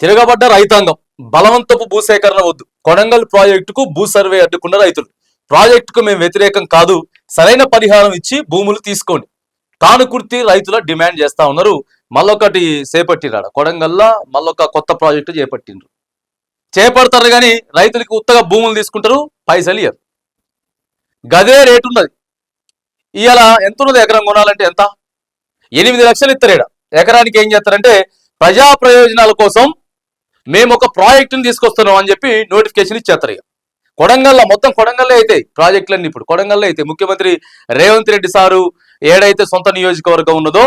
తిరగబడ్డ రైతాంగం బలవంతపు భూసేకరణ వద్దు. కొడంగల్ ప్రాజెక్టుకు భూ సర్వే అడ్డుకున్న రైతులు. ప్రాజెక్టుకు మేము వ్యతిరేకం కాదు. సరైన పరిహారం ఇచ్చి భూములు తీసుకోండి. కానుకుర్తి రైతుల డిమాండ్ చేస్తా ఉన్నారు. మళ్ళొకటి చేపట్టిరాడ కొడంగల్లా మళ్ళొక కొత్త ప్రాజెక్టు చేపట్టిండ్రు. చేపడతారు కానీ రైతులకి ఉత్తగా భూములు తీసుకుంటారు పైసలు ఇయ్యరు. గదే రేటు ఉన్నది. ఇవాళ ఎంత ఉన్నది ఎకరం కొనాలంటే ఎంత? ఎనిమిది లక్షలు ఇస్తారు ఎకరానికి ఏం చేస్తారంటే ప్రజా ప్రయోజనాల కోసం మేము ఒక ప్రాజెక్టుని తీసుకొస్తున్నాం అని చెప్పి నోటిఫికేషన్ ఇచ్చేస్తారు ఇక. కొడంగల్లో మొత్తం కొడంగల్లో అయితే ప్రాజెక్టులన్నీ ఇప్పుడు. కొడంగల్లో అయితే ముఖ్యమంత్రి రేవంత్ రెడ్డి సారు ఏడైతే సొంత నియోజకవర్గం ఉన్నదో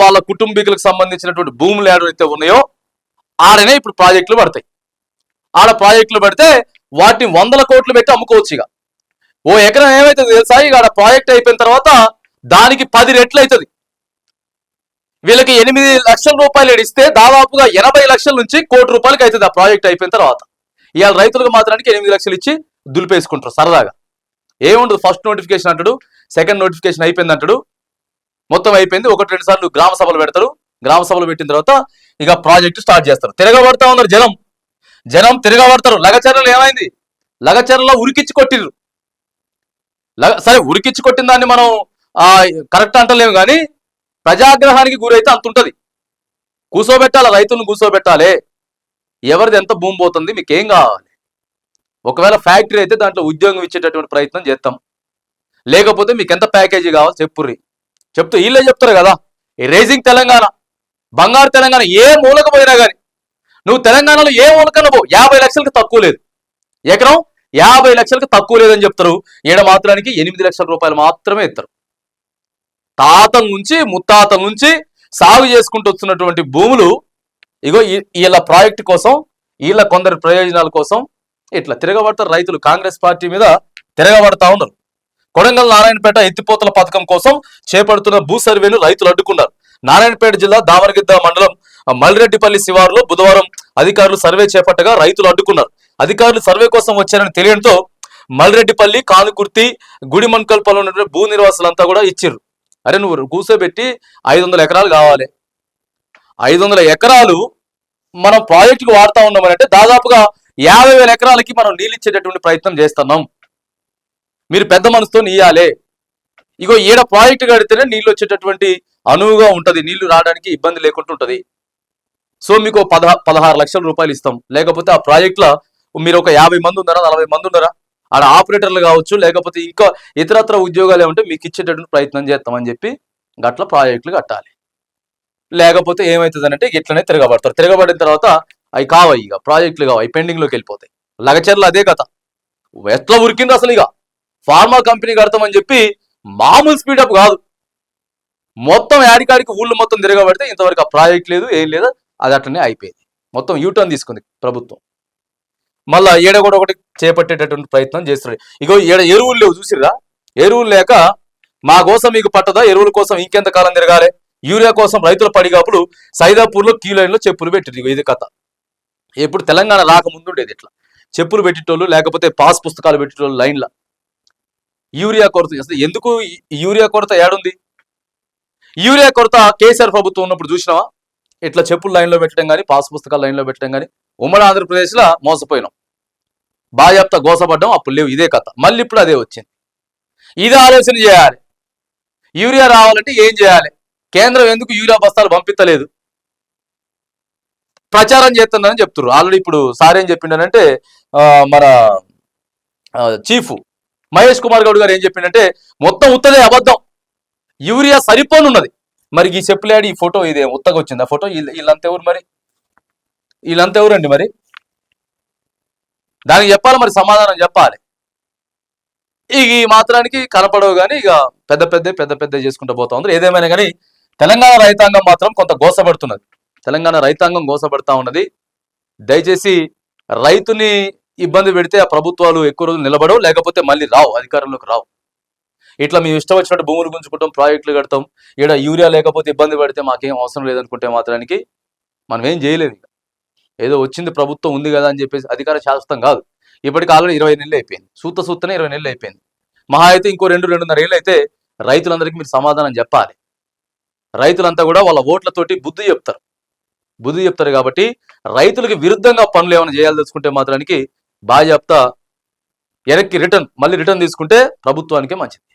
వాళ్ళ కుటుంబీకులకు సంబంధించినటువంటి భూములు ఏడైతే ఉన్నాయో ఆడనే ఇప్పుడు ప్రాజెక్టులు పడతాయి. ఆడ ప్రాజెక్టులు పడితే వాటిని వందల కోట్లు పెట్టి అమ్ముకోవచ్చు ఇక. ఓ ఎకరం ఏమైతుంది తెలుసా? ఇక ఆడ ప్రాజెక్ట్ అయిపోయిన తర్వాత దానికి పది రెట్లు అవుతుంది. వీళ్ళకి ఎనిమిది లక్షల రూపాయలు ఇస్తే దాదాపుగా ఎనభై లక్షల నుంచి కోటి రూపాయలకి అవుతుంది ఆ ప్రాజెక్ట్ అయిపోయిన తర్వాత. ఇవాళ రైతులకు మాత్రానికి ఎనిమిది లక్షలు ఇచ్చి దులిపేసుకుంటారు సరదాగా. ఏముండదు ఫస్ట్ నోటిఫికేషన్ అంటాడు సెకండ్ నోటిఫికేషన్ అయిపోయింది అంటాడు. మొత్తం అయిపోయింది ఒకటి రెండు సార్లు గ్రామ సభలు పెడతారు. గ్రామ సభలు పెట్టిన తర్వాత ఇక ప్రాజెక్టు స్టార్ట్ చేస్తారు. తిరగబడతా ఉన్నారు జనం. జనం తిరగబడతారు. లగచర్రలు ఏమైంది? లగచర్రలో ఉరికిచ్చి కొట్టిర్రు. లగ- సరే ఉరికిచ్చి కొట్టిన దాన్ని మనం కరెక్ట్ అంటలేము కానీ ప్రజాగ్రహానికి గురైతే అంత ఉంటుంది కూసోబెట్టాలి? రైతులను కూసోబెట్టాలి. ఎవరిది ఎంత భూమి పోతుంది మీకు ఏం కావాలి? ఒకవేళ ఫ్యాక్టరీ అయితే దాంట్లో ఉద్యోగం ఇచ్చేటటువంటి ప్రయత్నం చేస్తాం. లేకపోతే మీకు ఎంత ప్యాకేజీ కావాలి చెప్పుర్రి. చెప్తూ వీళ్ళే చెప్తారు కదా. ఈ రేజింగ్ తెలంగాణ బంగారు తెలంగాణ ఏ మూలక పోయినా కానీ నువ్వు తెలంగాణలో ఏ మూలకన్నా పో. యాభై లక్షలకు తక్కువ లేదు. ఎకరం? యాభై లక్షలకు తక్కువ లేదని చెప్తారు. ఈడ మాత్రానికి ఎనిమిది లక్షల రూపాయలు మాత్రమే ఇస్తారు. తాతం నుంచి ముత్తాతం నుంచి సాగు చేసుకుంటూ వస్తున్నటువంటి భూములు ఇగో ఈ- వీళ్ళ ప్రాజెక్ట్ కోసం వీళ్ళ కొందరి ప్రయోజనాల కోసం ఇట్లా తిరగబడతారు రైతులు. కాంగ్రెస్ పార్టీ మీద తిరగబడతా ఉన్నారు. కొడంగల్ నారాయణపేట ఎత్తిపోతల పథకం కోసం చేపడుతున్న భూ సర్వేను రైతులు అడ్డుకున్నారు. నారాయణపేట జిల్లా దామరగిద్ద మండలం మల్రెడ్డిపల్లి శివారులో బుధవారం అధికారులు సర్వే చేపట్టగా రైతులు అడ్డుకున్నారు. అధికారులు సర్వే కోసం వచ్చారని తెలియడంతో మల్రెడ్డిపల్లి కానుకుర్తి గుడిమన్కల్పలో ఉన్నటువంటి భూ నిర్వాసులంతా కూడా ఇచ్చిర్రు. అరే నువ్వు కూర్చోబెట్టి ఐదు వందల ఎకరాలు కావాలి. ఐదు వందల ఎకరాలు మనం ప్రాజెక్టుకు వాడుతా ఉన్నామనంటే దాదాపుగా యాభై వేల ఎకరాలకి మనం నీళ్ళు ఇచ్చేటటువంటి ప్రయత్నం చేస్తున్నాం. మీరు పెద్ద మనసుతో నీయాలే. ఇగో ఈడ ప్రాజెక్టు కడితేనే నీళ్ళు వచ్చేటటువంటి అనువుగా ఉంటుంది. నీళ్ళు రావడానికి ఇబ్బంది లేకుండా ఉంటుంది. సో మీకు పదహా పదహారు లక్షల రూపాయలు ఇస్తాం. లేకపోతే ఆ ప్రాజెక్టులో మీరు ఒక యాభై మంది ఉన్నారా నలభై మంది ఉన్నారా? ఆడ ఆపరేటర్లు కావచ్చు లేకపోతే ఇంకా ఇతరత్ర ఉద్యోగాలు ఏమంటే మీకు ఇచ్చేటటువంటి ప్రయత్నం చేస్తామని చెప్పి గట్ల ప్రాజెక్టులు కట్టాలి. లేకపోతే ఏమవుతుంది అంటే ఇట్లనే తిరగబడతారు. తిరగబడిన తర్వాత అవి కావాయి ఇక ప్రాజెక్టులు కావాయి పెండింగ్లోకి వెళ్ళిపోతాయి. లగచర్లు అదే కథ. ఎట్లా ఉరికింది అసలు ఇక? ఫార్మా కంపెనీ కడతామని చెప్పి మామూలు స్పీడప్ కాదు. మొత్తం యాడికాడికి ఊళ్ళు మొత్తం తిరగబడితే ఇంతవరకు ఆ ప్రాజెక్ట్ లేదు ఏం లేదు అది అట్లనే అయిపోయింది. మొత్తం యూటర్న్ తీసుకుంది ప్రభుత్వం. మళ్ళా ఏడ కూడా ఒకటి చేపట్టేటటువంటి ప్రయత్నం చేస్తున్నాడు ఇగో ఏడ ఎరువులు లేవు చూసిరా ఎరువులు లేక మా కోసం మీకు పట్టదా? ఎరువుల కోసం ఇంకెంత కాలం తిరగాలి? యూరియా కోసం రైతుల పడిగాపులు సైదాపూర్లో క్యూ లైన్లో చెప్పులు పెట్టింది ఇది కథ. ఎప్పుడు తెలంగాణ రాకముందుండేది ఇట్లా చెప్పులు పెట్టేటోళ్ళు లేకపోతే పాస్ పుస్తకాలు పెట్టేటోళ్ళు లైన్ల. యూరియా కొరత అసలు ఎందుకు యూరియా కొరత ఏడుంది? యూరియా కొరత కేసీఆర్ ప్రభుత్వం ఉన్నప్పుడు చూసినావా? ఇట్లా చెప్పులు లైన్లో పెట్టడం కానీ పాస్ పుస్తకాలు లైన్లో పెట్టడం కానీ ఉమ్మడి ఆంధ్రప్రదేశ్లో మోసపోయినాం. బాజాప్తా గోసపడ్డం అప్పుడు లేవు. ఇదే కథ. మళ్ళీ ఇప్పుడు అదే వచ్చింది. ఇది ఆలోచన చేయాలి. యూరియా రావాలంటే ఏం చేయాలి? కేంద్రం ఎందుకు యూరియా బస్తాలు పంపించలేదు ప్రచారం చేస్తుందని చెప్తున్నారు ఆల్రెడీ ఇప్పుడు సార్ ఏం చెప్పిండనంటే మన చీఫ్ మహేష్ కుమార్ గౌడ్ గారు ఏం చెప్పిండంటే మొత్తం ఉత్తదే అబద్ధం. యూరియా సరిపోనున్నది. మరి ఈ చెప్పులేడి ఈ ఫోటో ఇదే ఉత్తగా వచ్చింది ఆ ఫోటో వీళ్ళంతా ఎవరు మరి? వీళ్ళంతా ఎవరండి మరి? దానికి చెప్పాలి మరి సమాధానం చెప్పాలి. ఇక ఈ మాత్రానికి కనపడవు కానీ ఇక పెద్ద పెద్ద పెద్ద పెద్ద చేసుకుంటూ పోతా ఉంది ఏదేమైనా కానీ తెలంగాణ రైతాంగం మాత్రం కొంత గోసపడుతున్నది. తెలంగాణ రైతాంగం గోసపడతా ఉన్నది. దయచేసి రైతుని ఇబ్బంది పెడితే ఆ ప్రభుత్వాలు ఎక్కువ రోజులు నిలబడవు లేకపోతే మళ్ళీ రావు అధికారంలోకి రావు. ఇట్లా మేము ఇష్టం వచ్చినట్టు భూములు గుంజుకుంటాం ప్రాజెక్టులు కడతాం. ఈడ యూరియా లేకపోతే ఇబ్బంది పడితే మాకేం అవసరం లేదనుకుంటే మాత్రానికి మనం ఏం చేయలేదు ఇక. ఏదో వచ్చింది ప్రభుత్వం ఉంది కదా అని చెప్పేసి అధికార శాశ్వతం కాదు. ఇప్పటికి ఆల్రెడీ ఇరవై నెలలు అయిపోయింది. సూత సూతనే ఇరవై నెలలు అయిపోయింది. మహా అయితే ఇంకో రెండు రెండున్నర ఏళ్ళు అయితే రైతులందరికీ మీరు సమాధానం చెప్పాలి. రైతులంతా కూడా వాళ్ళ ఓట్లతోటి బుద్ధి చెప్తారు. బుద్ధి చెప్తారు కాబట్టి రైతులకు విరుద్ధంగా పనులు ఏమైనా చేయాలి తెలుసుకుంటే మాత్రానికి బాగా చెప్తా వెనక్కి రిటర్న్ మళ్ళీ రిటర్న్ తీసుకుంటే ప్రభుత్వానికే మంచిది.